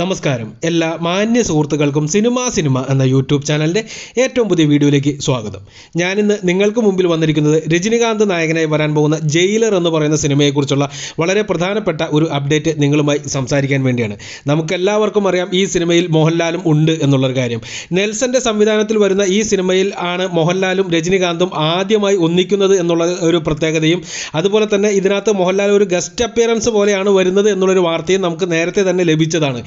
നമസ്കാരം. എല്ലാ മാന്യ സുഹൃത്തുക്കൾക്കും സിനിമ സിനിമ എന്ന യൂട്യൂബ് ചാനലിന്റെ ഏറ്റവും പുതിയ വീഡിയോയിലേക്ക് സ്വാഗതം. ഞാനിന്ന് നിങ്ങൾക്ക് മുമ്പിൽ വന്നിരിക്കുന്നത് രജനികാന്ത് നായകനായി വരാൻ പോകുന്ന ജയിലർ എന്ന് പറയുന്ന സിനിമയെക്കുറിച്ചുള്ള വളരെ പ്രധാനപ്പെട്ട ഒരു അപ്ഡേറ്റ് നിങ്ങളുമായി സംസാരിക്കാൻ വേണ്ടിയാണ്. നമുക്കെല്ലാവർക്കും അറിയാം ഈ സിനിമയിൽ മോഹൻലാലും ഉണ്ട് എന്നുള്ളൊരു കാര്യം. നെൽസന്റെ സംവിധാനത്തിൽ വരുന്ന ഈ സിനിമയിൽ ആണ് മോഹൻലാലും രജനികാന്തും ആദ്യമായി ഒന്നിക്കുന്നത് എന്നുള്ള ഒരു പ്രത്യേകതയും അതുപോലെ തന്നെ ഇതിനകത്ത് മോഹൻലാൽ ഒരു ഗസ്റ്റ് അപ്പിയറൻസ് പോലെയാണ് വരുന്നത് എന്നുള്ളൊരു വാർത്തയും നമുക്ക് നേരത്തെ തന്നെ ലഭിച്ചതാണ്.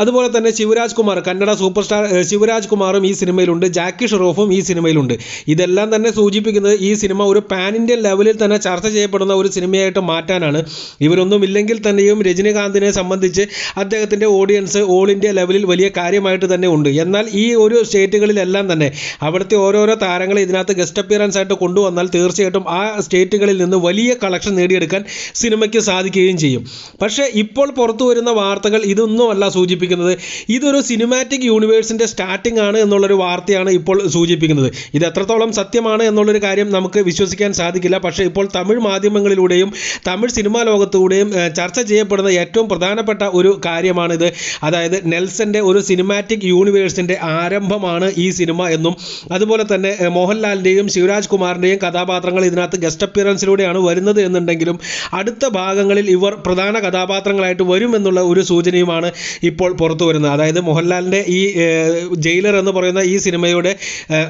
അതുപോലെ തന്നെ ശിവരാജ് കുമാർ കന്നഡ സൂപ്പർ സ്റ്റാർ ശിവരാജ് കുമാറും ഈ സിനിമയിലുണ്ട്. ജാക്കി ഷെറോഫും ഈ സിനിമയിലുണ്ട്. ഇതെല്ലാം തന്നെ സൂചിപ്പിക്കുന്നത് ഈ സിനിമ ഒരു പാൻ ഇന്ത്യൻ ലെവലിൽ തന്നെ ചർച്ച ചെയ്യപ്പെടുന്ന ഒരു സിനിമയായിട്ട് മാറ്റാനാണ്. ഇവരൊന്നും ഇല്ലെങ്കിൽ തന്നെയും രജനീകാന്തിനെ സംബന്ധിച്ച് അദ്ദേഹത്തിന്റെ ഓഡിയൻസ് ഓൾ ഇന്ത്യ ലെവലിൽ വലിയ കാര്യമായിട്ട് തന്നെ ഉണ്ട്. എന്നാൽ ഈ ഒരു സ്റ്റേറ്റുകളിലെല്ലാം തന്നെ അവിടുത്തെ ഓരോരോ താരങ്ങളെ ഇതിനകത്ത് ഗസ്റ്റ് അപ്പിയറൻസ് ആയിട്ട് കൊണ്ടുവന്നാൽ തീർച്ചയായിട്ടും ആ സ്റ്റേറ്റുകളിൽ നിന്ന് വലിയ കളക്ഷൻ നേടിയെടുക്കാൻ സിനിമയ്ക്ക് സാധിക്കുകയും ചെയ്യും. പക്ഷേ ഇപ്പോൾ പുറത്തു വരുന്ന വാർത്തകൾ ഇതൊന്നുമല്ല സൂചിപ്പിക്കുന്നത്. ഇതൊരു സിനിമാറ്റിക് യൂണിവേഴ്സിന്റെ സ്റ്റാർട്ടിംഗ് ആണ് എന്നുള്ളൊരു വാർത്തയാണ് ഇപ്പോൾ സൂചിപ്പിക്കുന്നത്. ഇത് എത്രത്തോളം സത്യമാണ് എന്നുള്ളൊരു കാര്യം നമുക്ക് വിശ്വസിക്കാൻ സാധിക്കില്ല. പക്ഷേ ഇപ്പോൾ തമിഴ് മാധ്യമങ്ങളിലൂടെയും തമിഴ് സിനിമാ ലോകത്തൂടെയും ചർച്ച ചെയ്യപ്പെടുന്ന ഏറ്റവും പ്രധാനപ്പെട്ട ഒരു കാര്യമാണിത്. അതായത് നെൽസന്റെ ഒരു സിനിമാറ്റിക് യൂണിവേഴ്സിന്റെ ആരംഭമാണ് ഈ സിനിമ എന്നും അതുപോലെ തന്നെ മോഹൻലാലിന്റെയും ശിവരാജ് കുമാറിന്റെയും കഥാപാത്രങ്ങൾ ഇതിനകത്ത് ഗസ്റ്റ് അപ്പിയറൻസിലൂടെയാണ് വരുന്നത് എന്നുണ്ടെങ്കിലും അടുത്ത ഭാഗങ്ങളിൽ ഇവർ പ്രധാന കഥാപാത്രങ്ങളായിട്ട് വരുമെന്നുള്ള ഒരു സൂചനയുമാണ് ഇപ്പോൾ പുറത്തു വരുന്നത്. അതായത് മോഹൻലാലിന്റെ ഈ ജയിലർ എന്ന് പറയുന്ന ഈ സിനിമയുടെ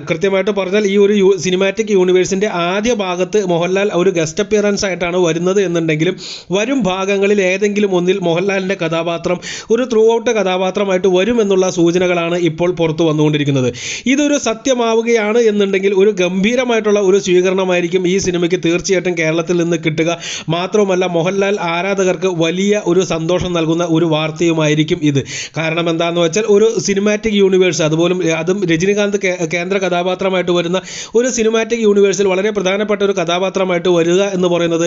കൃത്യമായിട്ട് പറഞ്ഞാൽ ഈ ഒരു സിനിമാറ്റിക് യൂണിവേഴ്സിന്റെ ആദ്യ ഭാഗത്ത് മോഹൻലാൽ ഒരു ഗസ്റ്റ് അപ്പിയറൻസ് ആയിട്ടാണ് വരുന്നത് എന്നുണ്ടെങ്കിലും വരും ഭാഗങ്ങളിൽ ഏതെങ്കിലും ഒന്നിൽ മോഹൻലാലിന്റെ കഥാപാത്രം ഒരു ത്രൂ ഔട്ട് കഥാപാത്രമായിട്ട് വരുമെന്നുള്ള സൂചനകളാണ് ഇപ്പോൾ പുറത്തു വന്നുകൊണ്ടിരിക്കുന്നത്. ഇതൊരു സത്യമാവുകയാണ് എന്നുണ്ടെങ്കിൽ ഒരു ഗംഭീരമായിട്ടുള്ള ഒരു സ്വീകരണമായിരിക്കും ഈ സിനിമയ്ക്ക് തീർച്ചയായിട്ടും കേരളത്തിൽ നിന്ന് കിട്ടുക. മാത്രവുമല്ല മോഹൻലാൽ ആരാധകർക്ക് വലിയ ഒരു സന്തോഷം നൽകുന്ന ഒരു വാർത്തയുമായിരിക്കും ഇത്. കാരണം എന്താണെന്ന് വെച്ചാൽ ഒരു സിനിമാറ്റിക് യൂണിവേഴ്സ് അതുപോലും അതും രജനികാന്ത് കേന്ദ്ര കഥാപാത്രമായിട്ട് വരുന്ന ഒരു സിനിമാറ്റിക് യൂണിവേഴ്സിൽ വളരെ പ്രധാനപ്പെട്ട ഒരു കഥാപാത്രമായിട്ട് വരിക എന്ന് പറയുന്നത്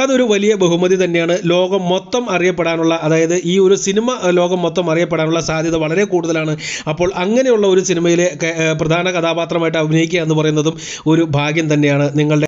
അതൊരു വലിയ ബഹുമതി തന്നെയാണ്. ലോകം മൊത്തം അറിയപ്പെടാനുള്ള അതായത് ഈ ഒരു സിനിമ ലോകം മൊത്തം അറിയപ്പെടാനുള്ള സാധ്യത വളരെ കൂടുതലാണ്. അപ്പോൾ അങ്ങനെയുള്ള ഒരു സിനിമയിലെ പ്രധാന കഥാപാത്രമായിട്ട് അഭിനയിക്കുക എന്ന് പറയുന്നതും ഒരു ഭാഗ്യം തന്നെയാണ് നിങ്ങളുടെ